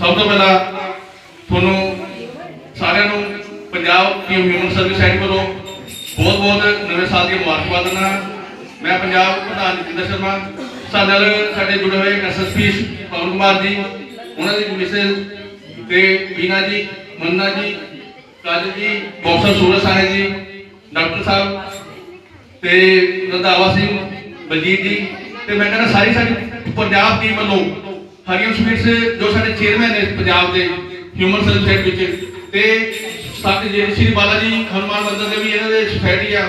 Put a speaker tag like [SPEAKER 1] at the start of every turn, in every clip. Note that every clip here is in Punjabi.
[SPEAKER 1] ਸਭ ਤੋਂ ਪਹਿਲਾਂ ਤੁਹਾਨੂੰ ਸਾਰਿਆਂ ਨੂੰ Punjab team human service centre ਵੱਲੋਂ ਬਹੁਤ ਬਹੁਤ ਨਵੇਂ ਸਾਲ ਦੀ ਮੁਬਾਰਕਬਾਦ ਦਿੰਦਾ ਮੈਂ ਪੰਜਾਬ ਪ੍ਰਧਾਨ ਜਤਿੰਦਰ ਸ਼ਰਮਾ, ਸਾਡੇ ਨਾਲ ਸਾਡੇ ਜੁੜੇ ਹੋਏ ਐਸਐਸਪੀ ਪਵਨ ਕੁਮਾਰ ਜੀ, ਉਹਨਾਂ ਦੀ ਮਿਸੇਸ ਤੇ ਬੀਨਾ ਜੀ, ਮੰਨਾ ਜੀ, ਕਾਜਲ ਜੀ ਬੌਕਸਰ ਸੂਰਜ ਸਾਹਿਬ ਜੀ, ਡਾਕਟਰ ਸਾਹਿਬ ਤੇ ਰੰਧਾਵਾ ਸਿੰਘ ਬਲਜੀਤ ਜੀ ਤੇ ਮੈਂ ਕਹਿੰਦਾ ਸਾਰੀ ਸਾਡੀ ਪੰਜਾਬ ਟੀਮ ਵੱਲੋਂ ਹਰੀਮ ਸਵੀਟਸ ਜੋ ਸਾਡੇ ਚੇਅਰਮੈਨ ਨੇ ਪੰਜਾਬ ਦੇ ਹਿਊਮਨ ਸਰਵਿਸ ਵਿੱਚ ਤੇ ਸਾਡੇ ਜਿਹੜੇ ਸ਼੍ਰੀ ਬਾਲਾ ਜੀ ਹਨੂਮਾਨ ਮੰਦਰ ਦੇ ਵੀ ਇਹਨਾਂ ਦੇ ਸੁਸਾਇਟੀ ਆ,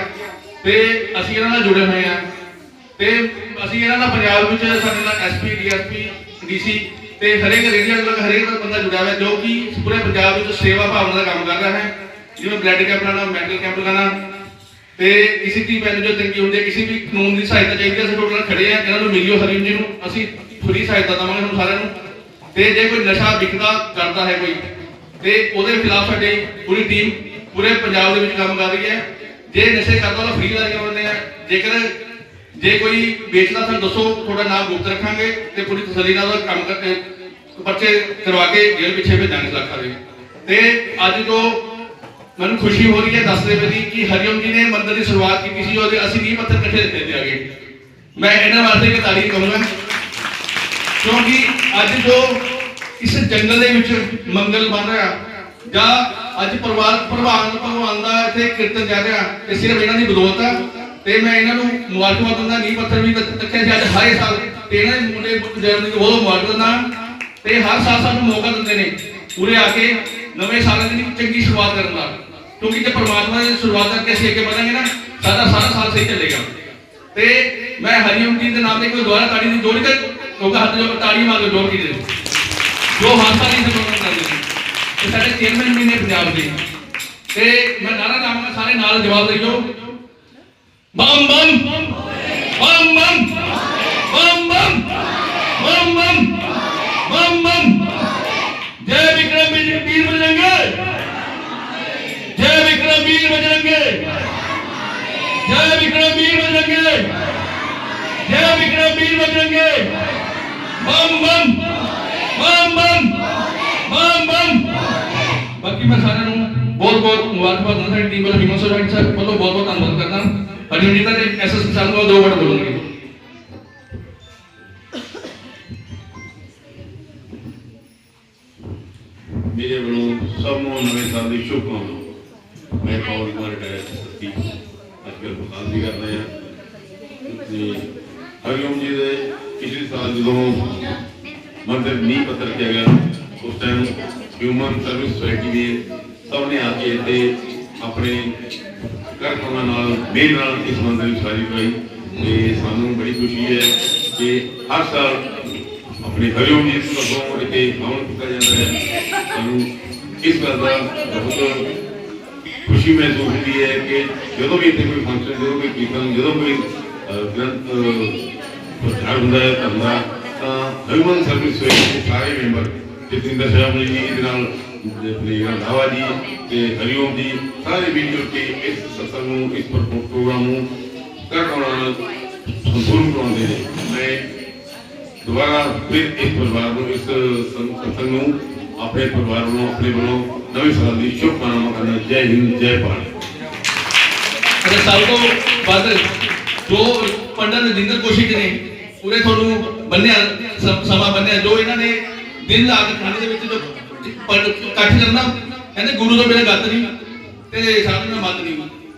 [SPEAKER 1] ਤੇ ਅਸੀਂ ਇਹਨਾਂ ਨਾਲ ਜੁੜੇ ਹੋਏ ਆ। ਤੇ ਅਸੀਂ ਇਹਨਾਂ ਨਾਲ ਪੰਜਾਬ ਵਿੱਚ ਸਾਡੇ ਨਾਲ ਐਸਪੀ ਡੀਐਸਪੀ ਡੀਸੀ ਤੇ ਹਰੇਕ ਰੇਡੀਆ ਨਾਲ ਹਰੇਕ ਦਾ ਬੰਦਾ ਜੁੜਿਆ ਹੋਇਆ, ਜੋ ਕਿ ਪੂਰੇ ਪੰਜਾਬ ਵਿੱਚ ਸੇਵਾ ਭਾਵਨਾ ਦਾ ਕੰਮ ਕਰ ਰਿਹਾ ਹੈ। ਜਿਵੇਂ ਬਲੱਡ ਕੈਂਪ ਲਾਣਾ ਮੈਡੀਕਲ ਕੈਂਪ ਲਗਾਉਣਾ, ਤੇ ਕਿਸੇ ਦੀ ਮੈਨੂੰ ਜੋ ਤੰਗੀ ਹੁੰਦੀ ਹੈ, ਕਿਸੇ ਵੀ ਕਾਨੂੰਨ ਦੀ ਸਹਾਇਤਾ ਚਾਹੀਦੀ ਹੈ, ਅਸੀਂ ਤੁਹਾਡੇ ਖੜੇ ਆ, ਇਹਨਾਂ ਨੂੰ ਮਿਲਿਓ ਹਰੀਮ ਜੀ ਨੂੰ, ਅਸੀਂ ਫਰੀ ਸਹਾਇਤਾ ਦੇਵਾਂਗੇ ਤੁਹਾਨੂੰ ਸਾਰਿਆਂ ਨੂੰ। ਤੇ ਜੇ ਕੋਈ ਨਸ਼ਾ ਵਿਕਦਾ ਕਰਦਾ ਹੈ ਕੋਈ, ਤੇ ਉਹਦੇ ਖਿਲਾਫ ਸਾਡੀ ਪੂਰੀ ਟੀਮ ਪੂਰੇ ਪੰਜਾਬ ਦੇ ਵਿੱਚ ਕੰਮ ਕਰ ਰਹੀ ਹੈ। ਜੇ ਨਸ਼ੇ ਕਰਦਾ ਤਾਂ ਫ੍ਰੀ ਦਾ ਕਰਦੇ ਆ। ਜੇਕਰ ਜੇ ਕੋਈ ਵੇਚਦਾ ਤਾਂ ਦੱਸੋ, ਤੁਹਾਡਾ ਨਾਮ ਗੁਪਤ ਰੱਖਾਂਗੇ ਤੇ ਪੂਰੀ ਤਸੱਲੀ ਨਾਲ ਕੰਮ ਕਰਕੇ ਪਰਚੇ ਕਰਵਾ ਕੇ ਜੇਲ੍ਹ ਪਿੱਛੇ ਭੇਜਾਂਗੇ ਲੱਖਾਂ ਦੇ। ਤੇ ਅੱਜ ਤੋਂ ਮੈਨੂੰ ਖੁਸ਼ੀ ਹੋ ਰਹੀ ਹੈ ਦੱਸਦੇ ਪਏ ਦੀ ਕਿ ਹਰੀਓਮ ਜੀ ਨੇ ਮੰਦਰ ਦੀ ਸ਼ੁਰੂਆਤ ਕੀਤੀ ਸੀ, ਉਹਦੇ ਅਸੀਂ 20 ਪੱਥਰ ਇਕੱਠੇ ਦਿੱਤੇ ਤੇ ਆਗੇ ਮੈਂ ਇਹਨਾਂ ਵਾਸਤੇ ਇੱਕ ਤਾਰੀਫ ਕਰੂੰਗਾ। ਕਿਉਂਕਿ ਅੱਜ ਜੋ ਇਸ ਜੰਗਲ ਦੇ ਵਿੱਚ ਮੰਗਲ ਬਣ ਰਿਹਾ, ਜਾਂ ਅੱਜ ਪਰਿਵਾਰ ਪ੍ਰਭਾਨ ਭਗਵਾਨ ਦਾ ਇੱਥੇ ਕੀਰਤਨ ਜਾ ਰਿਹਾ, ਇਹ ਸਿਰਫ ਇਹਨਾਂ ਦੀ ਬਦੌਲਤ ਆ। ਤੇ ਮੈਂ ਇਹਨਾਂ ਨੂੰ ਮੁਬਾਰਕਬਾਦ ਦਿੰਦਾ, ਨੀਂਹ ਪੱਥਰ ਵੀ ਰੱਖਿਆ ਸੀ ਅੱਜ ਹਰ ਸਾਲ। ਤੇ ਇਹਨਾਂ ਦੇ ਮੁੰਡੇ ਜਨਮ ਦੀ ਬਹੁਤ ਮੁਬਾਰਕ ਦਿੰਦਾ। ਤੇ ਹਰ ਸਾਲ ਸਾਨੂੰ ਮੌਕਾ ਦਿੰਦੇ ਨੇ ਪੂਰੇ ਆ ਕੇ ਨਵੇਂ ਸਾਲ ਦੀ ਚੰਗੀ ਸ਼ੁਰੂਆਤ ਕਰਨ ਦਾ। ਕਿਉਂਕਿ ਜੇ ਪਰਮਾਤਮਾ ਦੀ ਸ਼ੁਰੂਆਤ ਕਰਕੇ ਅਸੀਂ ਅੱਗੇ ਵਧਾਂਗੇ ਨਾ, ਸਾਡਾ ਸਾਰਾ ਸਾਲ ਸਹੀ ਚੱਲੇਗਾ। ਤੇ ਮੈਂ ਹਰੀਓਮ ਜੀ ਦੇ ਨਾਮ ਤੇ ਕੋਈ ਦੁਆਰਾ ਤਾੜੀ ਦੀ ਜੋੜੀ ਤੇ ਕਹੂੰਗਾ ਹੱਥ ਜੋ ਤਾੜੀ ਮਾਰੋ ਜੋੜ ਕੇ ਦੇ ਜੋ ਹਾਸਾ ਨਹੀਂ ਸਮਝਣਾ ਕਰਦੇ ਤੇ ਸਾਡੇ ਚੇਅਰਮੈਨ ਵੀ ਨੇ ਪੰਜਾਬ ਦੇ। ਤੇ ਮੈਂ ਨਾਰਾ ਲਾਵਾਂਗਾ ਸਾਰੇ ਨਾਲ ਜਵਾਬ ਦੇ ਬੰਮ ਬੰਮ ਬੰਮ ਬੰਮ ਬੰਮ ਬੰਮ ਬੰਮ ਬੰਮ ਬੰਮ ਬੰਮ ਜੈ ਵਿਕਰਮ ਵੀਰ ਵੀਰ ਬਜਰੰਗੇ। ਜੈ ਵਿਕਰਮ ਵੀਰ ਬਜਰੰਗੇ। ਜੈ ਵਿਕਰਮ ਵੀਰ ਬਜਰੰਗੇ। ਜੈ ਵਿਕਰਮ ਵੀਰ ਬਜਰੰਗੇ। ਬੰਮ ਬੰਮ ਬੰਮ ਬੰਮ ਬੰਮ ਬੰਮ ਬਾਕੀ ਮੈਂ ਸਾਰਿਆਂ ਨੂੰ ਬਹੁਤ ਬਹੁਤ ਮੁਬਾਰਕਬਾਦ ਦਿੰਦਾ, ਸਾਡੀ ਟੀਮ ਵੱਲੋਂ ਹਿਮਨ ਸੋਸਾਇਟੀ ਸਾਹਿਬ ਵੱਲੋਂ ਬਹੁਤ ਬਹੁਤ ਧੰਨਵਾਦ ਕਰਦਾ। ਹਰੀ ਜੀ ਦਾ ਐਸਐਸ ਸਾਹਿਬ ਨੂੰ ਦੋ ਵਰਡ ਬੋਲਣਗੇ।
[SPEAKER 2] ਮੇਰੇ ਵੱਲੋਂ ਸਭ ਨੂੰ ਨਵੇਂ ਸਾਲ ਦੀ ਸ਼ੁਭਕਾਮਨਾਵਾਂ। ਮੈਂ ਪਵਨ ਕੁਮਾਰ ਰਿਟਾਇਰ ਸੱਤੀ ਅੱਜ ਕੱਲ੍ਹ ਬਖਾਲ ਵੀ ਕਰ ਰਹੇ ਹਾਂ ਤੇ ਹਰੀਓਮ ਜੀ ਦੇ ਪਿਛਲੇ ਸਾਲ ਜਦੋਂ ਮੰਦਰ ਨੀਂਹ ਪੱਥਰ ਰੱਖਿਆ ਗਿਆ ਉਸ ਟਾਈਮ ਹਿਊਮਨ ਸਰਵਿਸ ਸੁਸਾਇਟੀ ਦੇ ਸਭ ਨੇ ਆ ਕੇ ਇੱਥੇ ਆਪਣੇ ਕਰਮਾਂ ਨਾਲ, ਮੇਲ ਨਾਲ ਇਸ ਮੰਦਰ ਦੀ ਸਾਰੀ ਕਰਾਈ। ਤੇ ਸਾਨੂੰ ਬੜੀ ਖੁਸ਼ੀ ਹੈ ਕਿ ਹਰ ਸਾਲ ਆਪਣੇ ਹਰਿਓਮ ਜੀ ਭਗਵਾਨ ਇੱਥੇ ਹਵਨ ਕੀਤਾ ਜਾਂਦਾ ਹੈ। ਸਾਨੂੰ ਇਸ ਗੱਲ ਦਾ ਬਹੁਤ ਖੁਸ਼ੀ ਮਹਿਸੂਸ ਹੁੰਦੀ ਹੈ ਕਿ ਜਦੋਂ ਵੀ ਇੱਥੇ ਕੋਈ ਫੰਕਸ਼ਨ ਜਦੋਂ ਕੋਈ ਕੀਰਤਨ, ਜਦੋਂ ਕੋਈ ਗ੍ਰੰਥ ਪ੍ਰਚਾਰ ਹੁੰਦਾ ਹੈ ਧਰਨਾ ਤਾਂ ਹਿਊਮਨ ਸਰਵਿਸ ਸੋਸਾਇਟੀ ਦੇ ਸਾਰੇ ਮੈਂਬਰ ਜਤਿੰਦਰ ਸਾਹਿਬ ਜੀ ਦੇ ਨਾਲ ਆਪਣੇ ਰੰਧਾਵਾ ਜੀ ਤੇ ਹਰੀਓਮ ਜੀ, ਸਾਰੇ ਮਿਲ ਕੇ ਇਸ ਸਤਸੰਗ ਨੂੰ, ਇਸ ਪ੍ਰੋਗਰਾਮ ਨੂੰ ਕਰਵਾਉਣਾ, ਸੰਪੂਰਨ ਕਰਾਉਂਦੇ ਨੇ। ਮੈਂ ਦੁਬਾਰਾ ਫਿਰ ਇਸ ਪਰਿਵਾਰ ਨੂੰ, ਇਸ ਸਤਸੰਗ ਨੂੰ, ਆਪਣੇ ਪਰਿਵਾਰ ਨੂੰ ਆਪਣੇ ਵੱਲੋਂ ਨਵੇਂ ਸਾਲ ਦੀ ਸ਼ੁਭਕਾਮਨਾਵਾਂ ਕਰਨਾ ਜੈ ਹਿੰਦ, ਜੈ ਭਾਰਤ।
[SPEAKER 1] ਅਤੇ ਸਭ ਤੋਂ ਵੱਧ ਜੋ ਪੰਡਤ ਰਜਿੰਦਰ ਕੋਸ਼ਿਕ ਨੇ ਪੂਰੇ ਤੁਹਾਨੂੰ ਬੰਨਿਆ ਸਮ- ਸਮਾਂ ਬੰਨਿਆ ਜੋ ਇਹਨਾਂ ਨੇ ਦਿਨ ਲਾ ਕੇ ਖਾਣੇ ਦੇ ਵਿੱਚ ਜੋ ਪੰਡ- ਇਕੱਠ ਕਰਨਾ ਕਹਿੰਦੇ ਗੁਰੂ ਤੋਂ ਬਿਨਾਂ ਗੱਤ ਨਹੀਂ ਤੇ ਸਾਧੂ ਨਾਲ ਮਤ ਨਹੀਂ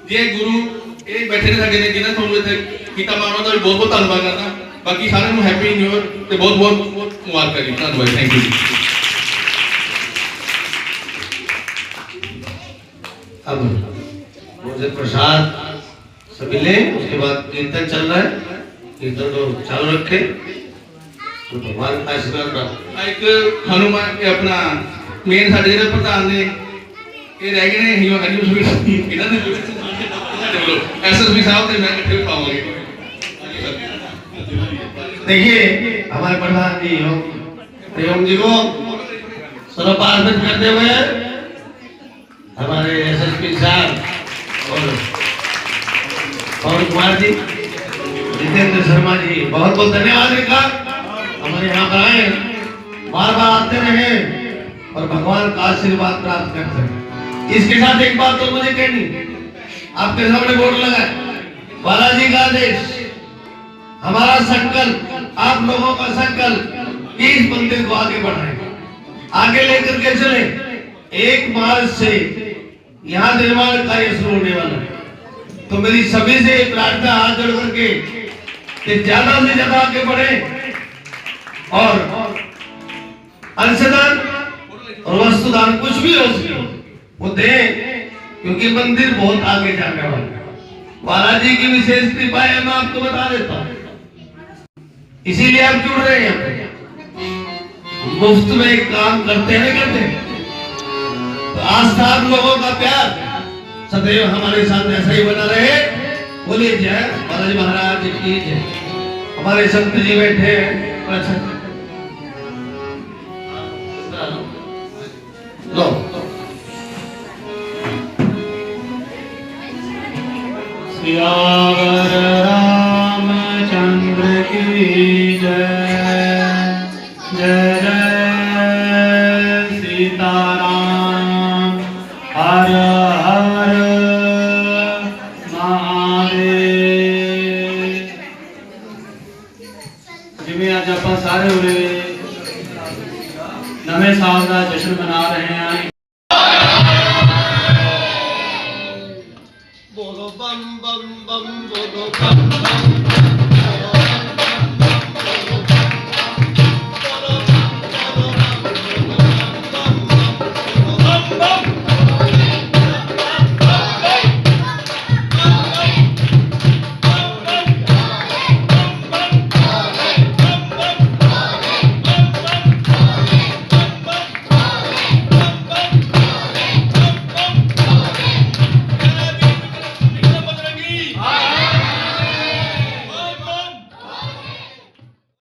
[SPEAKER 1] ਜੇ ਗੁਰੂ ਇਹ ਬੈਠੇ ਨੇ ਸਾਡੇ ਨੇ ਜਿਹਨਾਂ ਤੁਹਾਨੂੰ ਇੱਥੇ ਕੀਤਾ ਮੈਂ ਉਹਨਾਂ ਦਾ ਵੀ ਬਹੁਤ ਬਹੁਤ ਧੰਨਵਾਦ ਕਰਦਾ ਬਾਕੀ ਸਾਰਿਆਂ ਨੂੰ ਹੈਪੀ ਨਿਊ ਇਅਰ ਤੇ ਬਹੁਤ ਬਹੁਤ ਮੁਬਾਰਕਾਂ ਜੀ ਧੰਨਵਾਦ ਥੈਂਕ ਯੂ
[SPEAKER 3] अब मुझे प्रसाद सभी ले उसके बाद कीर्तन चल रहा है कीर्तन तो चालू रखे तो भगवान का आशीर्वाद प्राप्त
[SPEAKER 1] ਆ ਇੱਕ ਹਨੂਮਾਨ ਇਹ ਆਪਣਾ ਮੇਨ ਸਾਡੇ ਜਿਹੜੇ ਪ੍ਰਧਾਨ ਨੇ ਇਹ ਰਹਿ ਗਏ ਨੇ ਹਿਓ ਹਰੀਓ ਸਵੀਟ ਇਹਨਾਂ ਦੇ ਜਿਹੜੇ ਸਾਡੇ ਵੱਲੋਂ ਐਸਐਸਪੀ ਸਾਹਿਬ ਤੇ ਮੈਂ ਇਕੱਠੇ ਪਾਵਾਂਗੇ
[SPEAKER 3] देखिए हमारे प्रधान जी योग प्रेम जी को सर्वपार्पित करते हुए हमारे एसएसपी साहब और पवन कुमार जी जितेंद्र शर्मा जी, बहुत बहुत धन्यवाद इनका। हमारे यहाँ पर आए बार बार आते रहे और भगवान का आशीर्वाद प्राप्त कर सके इसके साथ एक बात और मुझे कहनी, आपके सामने बोर्ड लगा बालाजी का आदेश, हमारा संकल्प, आप लोगों का संकल्प, इस मंदिर को आगे बढ़ाए। आगे लेकर के चले। एक मार्च से यहाँ निर्माण कार्य शुरू होने वाला है। तो मेरी सभी से प्रार्थना हाथ जोड़ करके कि ज़्यादा से ज़्यादा आगे बढ़े। और अंशदान और वस्तुदान कुछ भी हो वो दे, क्योंकि मंदिर बहुत आगे जाने वाला है। बालाजी की विशेष कृपा है, मैं आपको बता देता हूँ। इसीलिए आप जुड़ रहे हैं मुफ़्त में काम करते हैं करते? तो आस्था लोगों का प्यार, सदैव हमारे साथ ऐसा ही बना रहे। बोलिए जय बालाजी महाराज की जय हमारे संत जी बैठे हैं अच्छा लो
[SPEAKER 4] सियावर ਨਵੇਂ ਸਾਲ ਦਾ ਜਸ਼ਨ ਮਨਾ ਰਹੇ ਹਾਂ। ਬੋਲੋ ਬੰਮ ਬੰਮ ਬੰਮ ਬੋਲੋ